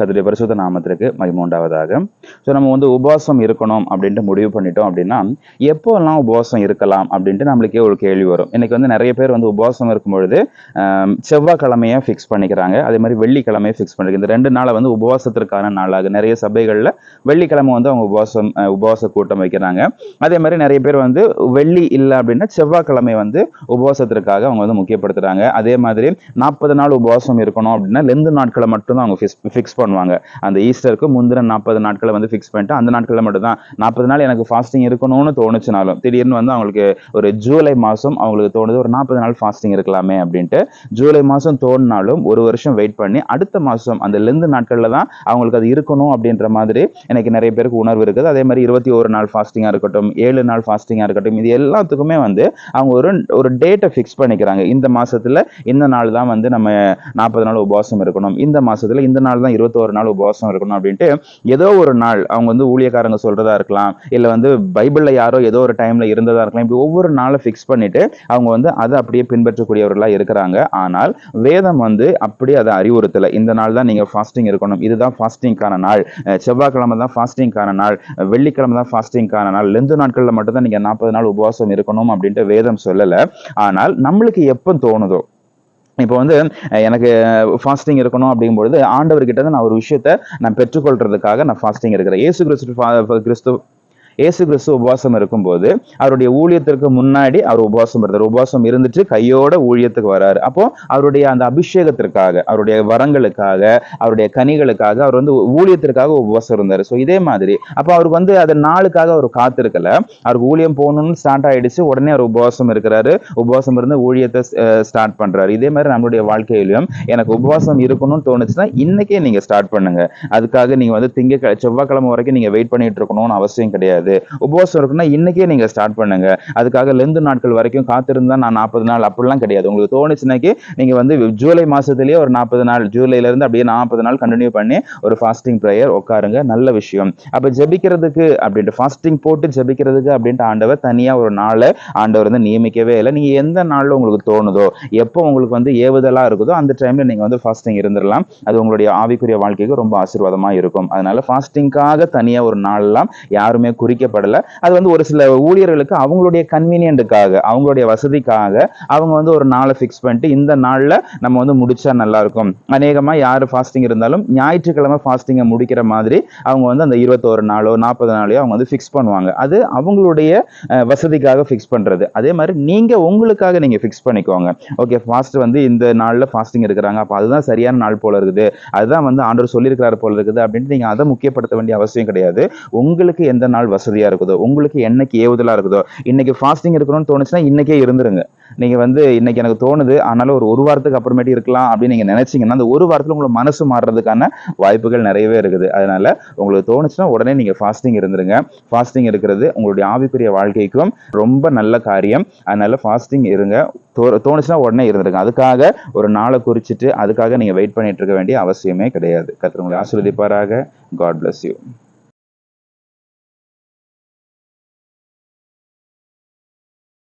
கதிரை பரிசுத்த நாமத்திற்கு மகிமூண்டாவதாக ஸோ நம்ம வந்து உபவாசம் இருக்கணும் அப்படின்ட்டு முடிவு பண்ணிட்டோம் அப்படின்னா எப்போல்லாம் உபவாசம் இருக்கலாம் அப்படின்ட்டு நம்மளுக்கே ஒரு கேள்வி வரும். இன்னைக்கு வந்து நிறைய பேர் வந்து உபவாசம் இருக்கும்பொழுது செவ்வாய்க்கிழமையை ஃபிக்ஸ் பண்ணிக்கிறாங்க. அதே மாதிரி வெள்ளிக்கிழமையை ஃபிக்ஸ் பண்ணிருக்கு இந்த ரெண்டு நாளை வந்து உபவாசத்திற்கான நாளாக நிறைய சபைகளில் வெள்ளிக்கிழமை வந்து அவங்க உபவாசம் உபவாச கூட்டம் வைக்கிறாங்க. அதே மாதிரி நிறைய பேர் வந்து வெள்ளி இல்லை அப்படின்னா செவ்வாய்க்கிழமை வந்து உபவாசத்திற்காக அவங்க வந்து முக்கியப்படுத்துகிறாங்க அதே மாதிரி நாற்பது நாள் உபவாசம் இருக்கணும் அப்படின்னா லெந்து நாட்களை மட்டும் தான் அவங்க ஃபிக்ஸ் பண்ணுவாங்க. அந்த ஈஸ்டருக்கு முந்தின நாற்பது நாட்களை வந்து ஃபிக்ஸ் பண்ணிட்டு அந்த நாட்களில் மட்டும்தான். நாற்பது நாள் எனக்கு ஃபாஸ்டிங் இருக்கணும்னு தோணுச்சுனாலும் திடீர்னு வந்து அவங்களுக்கு ஒரு ஜூலை மாதம் அவங்களுக்கு தோணுது ஒரு நாற்பது நாள் ஃபாஸ்டிங் இருக்கலாமே அப்படின்ட்டு ஜூலை மாதம் தோணுனாலும் ஒரு வருஷம் வெயிட் பண்ணி அடுத்த மாதம் அந்த லெந்து நாட்களில் தான் அவங்களுக்கு அது இருக்கணும் அப்படின்ற மாதிரி எனக்கு நிறைய பேருக்கு உணர்வு இருக்குது. அதே மாதிரி இருபத்தி ஒரு நாள் ஃபாஸ்டிங்காக இருக்கட்டும் ஏழு நாள் ஃபாஸ்டிங்காக இருக்கட்டும் இது எல்லாத்துக்குமே வந்து அவங்க ஒரு ஒரு டேட்டை ஃபிக்ஸ் பண்ணிக்கிறாங்க. இந்த மாதத்தில் இந்த நாள் தான் வந்து நம்ம நாற்பது நாள் உபவாசம் இருக்கணும். இந்த மாதத்தில் இந்த நாள் தான் இருபத்தி இருபத்தோரு நாள் உபவாசம் இருக்கணும் அப்படின்ட்டு ஏதோ ஒரு நாள் அவங்க வந்து ஊழியக்காரங்க சொல்றதா இருக்கலாம் இல்லை வந்து பைபிளில் யாரோ ஏதோ ஒரு டைம்ல இருந்ததா இருக்கலாம் இப்படி ஒவ்வொரு நாளை ஃபிக்ஸ் பண்ணிட்டு அவங்க வந்து அதை அப்படியே பின்பற்றக்கூடியவர்களாக இருக்கிறாங்க. ஆனால் வேதம் வந்து அப்படியே அதை அறிவுறுத்தலை. இந்த நாள் தான் நீங்கள் ஃபாஸ்டிங் இருக்கணும். இதுதான் ஃபாஸ்டிங்கான நாள். செவ்வாய்க்கிழமை தான் ஃபாஸ்டிங்கான நாள். வெள்ளிக்கிழமை தான் ஃபாஸ்டிங்கான நாள். லெந்து நாட்களில் மட்டும்தான் நீங்கள் நாற்பது நாள் உபவாசம் இருக்கணும் அப்படின்ட்டு வேதம் சொல்லலை. ஆனால் நம்மளுக்கு எப்போ தோணுதோ இப்போ வந்து எனக்கு ஃபாஸ்டிங் இருக்கணும் அப்படிங்கும்பொழுது ஆண்டவர்கிட்ட நான் ஒரு விஷயத்த நான் பெற்றுக்கொள்றதுக்காக நான் ஃபாஸ்டிங் இருக்கிறேன் ஏசு கிறிஸ்து ஃபா- கிறிஸ்து இயேசு கிறிஸ்து உபவாசம் இருக்கும்போது அவருடைய ஊழியத்திற்கு முன்னாடி அவர் உபவாசம் இருந்தார். உபவாசம் இருந்துட்டு கையோட ஊழியத்துக்கு வராரு. அப்போ அவருடைய அந்த அபிஷேகத்திற்காக அவருடைய வரங்களுக்காக அவருடைய கனிகளுக்காக அவர் வந்து ஊழியத்திற்காக உபவாசம் இருந்தார். ஸோ இதே மாதிரி அப்போ அவருக்கு வந்து அதை நாளுக்காக அவர் காத்திருக்கல. அவருக்கு ஊழியம் போகணும்னு ஸ்டார்ட் ஆயிடுச்சு. உடனே அவர் உபவாசம் இருக்கிறாரு. உபவாசம் இருந்து ஊழியத்தை ஸ்டார்ட் பண்றாரு. இதே மாதிரி நம்மளுடைய வாழ்க்கையிலும் எனக்கு உபவாசம் இருக்கணும்னு தோணுச்சுன்னா இன்னைக்கே நீங்க ஸ்டார்ட் பண்ணுங்க. அதுக்காக நீங்க வந்து திங்க செவ்வாய்க்கிழமை வரைக்கும் நீங்க வெயிட் பண்ணிட்டு இருக்கணும்னு அவசியம் கிடையாது. உபவாசம் இருக்குன்னா இன்னைக்கே நீங்கள் ஸ்டார்ட் பண்ணுங்க. அதுக்காக லெந்து நாட்கள் வரைக்கும் காத்திருந்தா நான் நாற்பது நாள் அப்படிலாம் கிடையாது. உங்களுக்கு தோணுச்சுனாக்கி நீங்க வந்து ஜூலை மாதத்துலேயே ஒரு நாற்பது நாள் ஜூலைல இருந்து அப்படியே நாற்பது நாள் கண்டினியூ பண்ணி ஒரு ஃபாஸ்டிங் ப்ரேயர் உட்காருங்க. நல்ல விஷயம். அப்போ ஜெபிக்கிறதுக்கு அப்படின்ட்டு ஃபாஸ்டிங் போட்டு ஜெபிக்கிறதுக்கு அப்படின்ட்டு ஆண்டவர் தனியா ஒரு நாளை ஆண்டவர் வந்து நியமிக்கவே இல்லை. நீங்க எந்த நாள்ல உங்களுக்கு தோணுதோ எப்போ உங்களுக்கு வந்து ஏவுதலா இருக்குதோ அந்த டைம்ல நீங்க வந்து ஃபாஸ்டிங் இருந்துடலாம். அது உங்களுடைய ஆவிக்குரிய வாழ்க்கைக்கு ரொம்ப ஆசீர்வாதமா இருக்கும். அதனால ஃபாஸ்டிங்காக தனியா ஒரு நாள்லாம் யாருமே குறிக்கப்படலை அது வந்து ஒரு சில ஊழியர்களுக்கு அவங்களுடைய கன்வீனியன்ட்டுக்காக அவங்களுடைய வசதிக்காக அவங்க வந்து ஒரு நாளை ஃபிக்ஸ் பண்ணிட்டு இந்த நாள்ல நம்ம வந்து முடிச்சா நல்லா இருக்கும் அநேகமா யார் ஃபாஸ்டிங் இருந்தாலும் ஞாயிற்றுக்கிழமை ஃபாஸ்டிங்கை முடிக்கிற மாதிரி அவங்க வந்து அந்த இருபத்தோரு நாளோ நாற்பது நாளையோ அவங்க வந்து ஃபிக்ஸ் பண்ணுவாங்க. அது அவங்களுடைய வசதிக்காக ஃபிக்ஸ் பண்றது. அதே மாதிரி நீங்க உங்களுக்காக நீங்க ஃபிக்ஸ் பண்ணிக்கோங்க. ஓகே ஃபாஸ்ட் வந்து இந்த நாள்ல ஃபாஸ்டிங் இருக்கிறாங்க அப்போ அதுதான் சரியான நாள் போல இருக்குது. அதுதான் வந்து ஆண்டவர் சொல்லியிருக்கிறார் போல இருக்குது அப்படின்ட்டு நீங்க அதை முக்கியப்படுத்த வேண்டிய அவசியம் கிடையாது. உங்களுக்கு எந்த நாள் வசதியாக இருக்குதோ உங்களுக்கு என்னைக்கு ஏவுதலாக இருக்குதோ இன்னைக்கு ஃபாஸ்டிங் இருக்கணும்னு தோணுச்சுன்னா இன்னைக்கே இருந்துருங்க. நீங்கள் வந்து இன்னைக்கு எனக்கு தோணுது ஆனாலும் ஒரு ஒரு வாரத்துக்கு அப்புறமேட்டு இருக்கலாம் அப்படின்னு நீங்கள் நினச்சிங்கன்னா அந்த ஒரு வாரத்தில் உங்களை மனசு மாறுறதுக்கான வாய்ப்புகள் நிறையவே இருக்குது. அதனால உங்களுக்கு தோணுச்சுன்னா உடனே நீங்கள் ஃபாஸ்டிங் இருந்துருங்க. ஃபாஸ்டிங் இருக்கிறது உங்களுடைய ஆவிக்குரிய வாழ்க்கைக்கும் ரொம்ப நல்ல காரியம். அதனால ஃபாஸ்டிங் இருங்க. தோ- தோணுச்சுன்னா உடனே இருந்துருங்க. அதுக்காக ஒரு நாளை குறிச்சிட்டு அதுக்காக நீங்கள் வெயிட் பண்ணிட்டு இருக்க வேண்டிய அவசியமே கிடையாது. கத்திர ஆசிர்வதிப்பாராக. God bless you